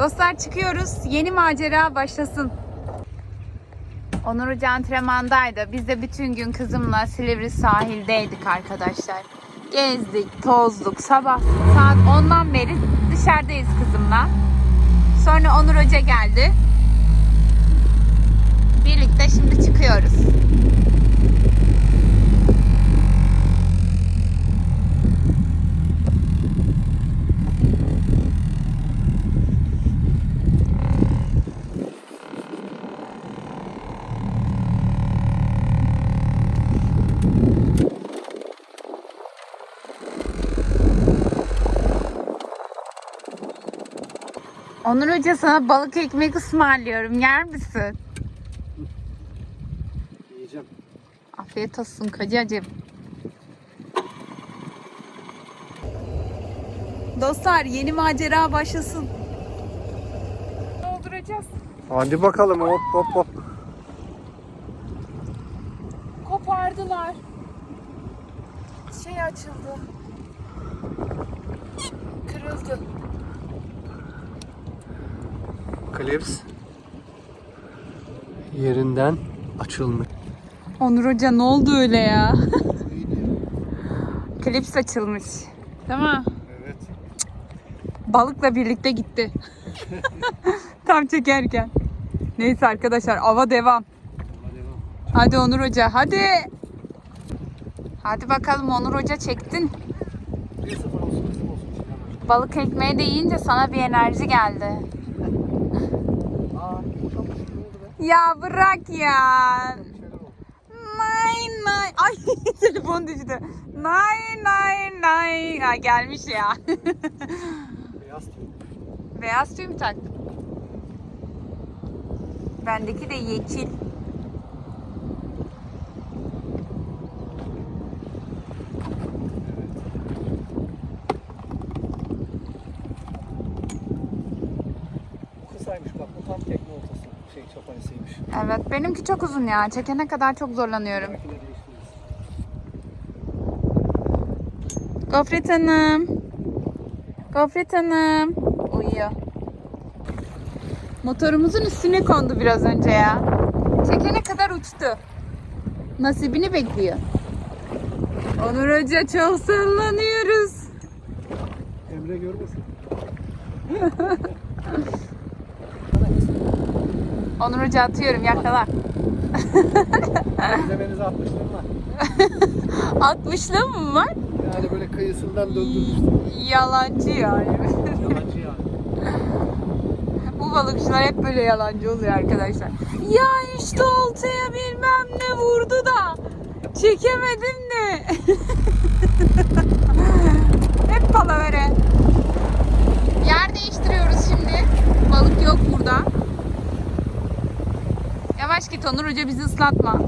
Dostlar çıkıyoruz. Yeni macera başlasın. Onur Hoca antrenmandaydı. Biz de bütün gün kızımla Silivri sahildeydik arkadaşlar. Gezdik, tozduk. Sabah saat 10'dan beri dışarıdayız kızımla. Sonra Onur Hoca geldi. Birlikte şimdi çıkıyoruz. Onur Hoca sana balık ekmek ısmarlıyorum. Yer misin? Yiyeceğim. Afiyet olsun kocacığım. Dostlar yeni macera başlasın. Dolduracağız. Hadi bakalım hop hop hop. Kopardılar. Şey açıldı. Klips yerinden açılmış. Onur Hoca ne oldu öyle ya? Klips açılmış. Değil mi? Evet. Balıkla birlikte gitti. Tam çekerken. Neyse arkadaşlar ava devam. Hadi Onur Hoca hadi. Hadi bakalım Onur Hoca çektin. 1-0 olsun bizim olsun. Çıkamaz. Balık ekmeği de yiyince sana bir enerji geldi. Aa boşalmış. Ne oldu be? Ya bırak ya. Nine nine. Ay telefon düştü. Nine nine nine. Ha, gelmiş ya. Beyaz tüy. Beyaz tüy mü taktın? Bendeki de yekil. Bu kısaymış bak bu tam tekne ortası. Şey çapanesiymiş. Evet benimki çok uzun ya. Çekene kadar çok zorlanıyorum. Gofret Hanım. Gofret Hanım. Uyuyor. Motorumuzun üstüne kondu biraz önce ya. Çekene kadar uçtu. Nasibini bekliyor. Onur Hoca çok sallanıyoruz. Emre görmesin. Onur Hoca atıyorum yakala. İzlemenizi atmıştım var. 60'lı mı var? Yani böyle kıyısından döndürmüştüm. Yalancı yani. Yalancı yani. Bu balıkçılar hep böyle yalancı oluyor arkadaşlar. Ya işte oltaya bilmem ne vurdu da çekemedim de. hep palavere. Yer değiştiriyoruz şimdi. Balık yok burada. Yavaş git Onur Hoca bizi ıslatma.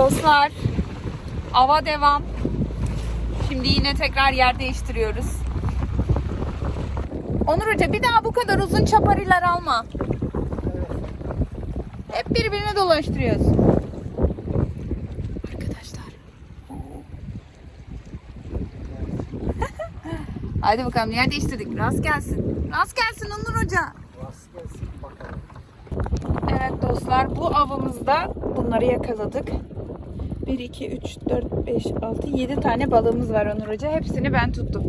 Dostlar, ava devam. Şimdi yine tekrar yer değiştiriyoruz. Onur Hoca bir daha bu kadar uzun çapariler alma. Hep birbirine dolaştırıyoruz. Arkadaşlar. Hadi bakalım yer değiştirdik. Rast gelsin. Rast gelsin Onur Hoca. Rast gelsin bakalım. Evet dostlar bu avımızda bunları yakaladık. 1, 2, 3, 4, 5, 6, 7 tane balığımız var Onur Hoca. Hepsini ben tuttum.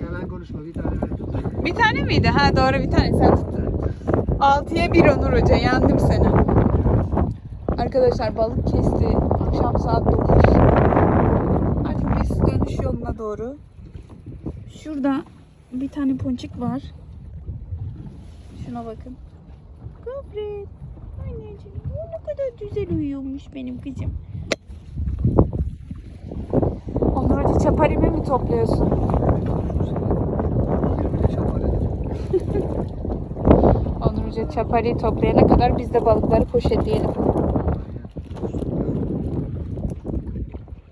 Hemen konuşma bir tane ben tutayım. Bir tane miydi? Ha doğru bir tane sen tuttun. 6'ya 1 Onur Hoca. Yendim seni. Arkadaşlar balık kesti. Akşam saat 9. Artık biz dönüş yoluna doğru. Şurada bir tane ponçik var. Şuna bakın. Gofret. Anneciğim o ne kadar güzel uyuyormuş benim kızım. Onur Hoca çaparimi mi topluyorsun? 20'de şapar edeceğim. Onur Hoca çapariyi toplayana kadar biz de balıkları poşetleyelim.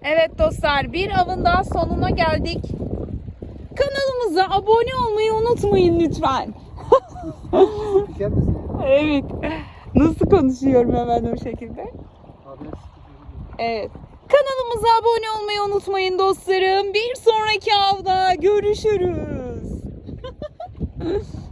Evet dostlar bir avın daha sonuna geldik. Kanalımıza abone olmayı unutmayın lütfen. Evet. Nasıl konuşuyorum hemen o şekilde? Evet. Kanalımıza abone olmayı unutmayın dostlarım. Bir sonraki avda görüşürüz.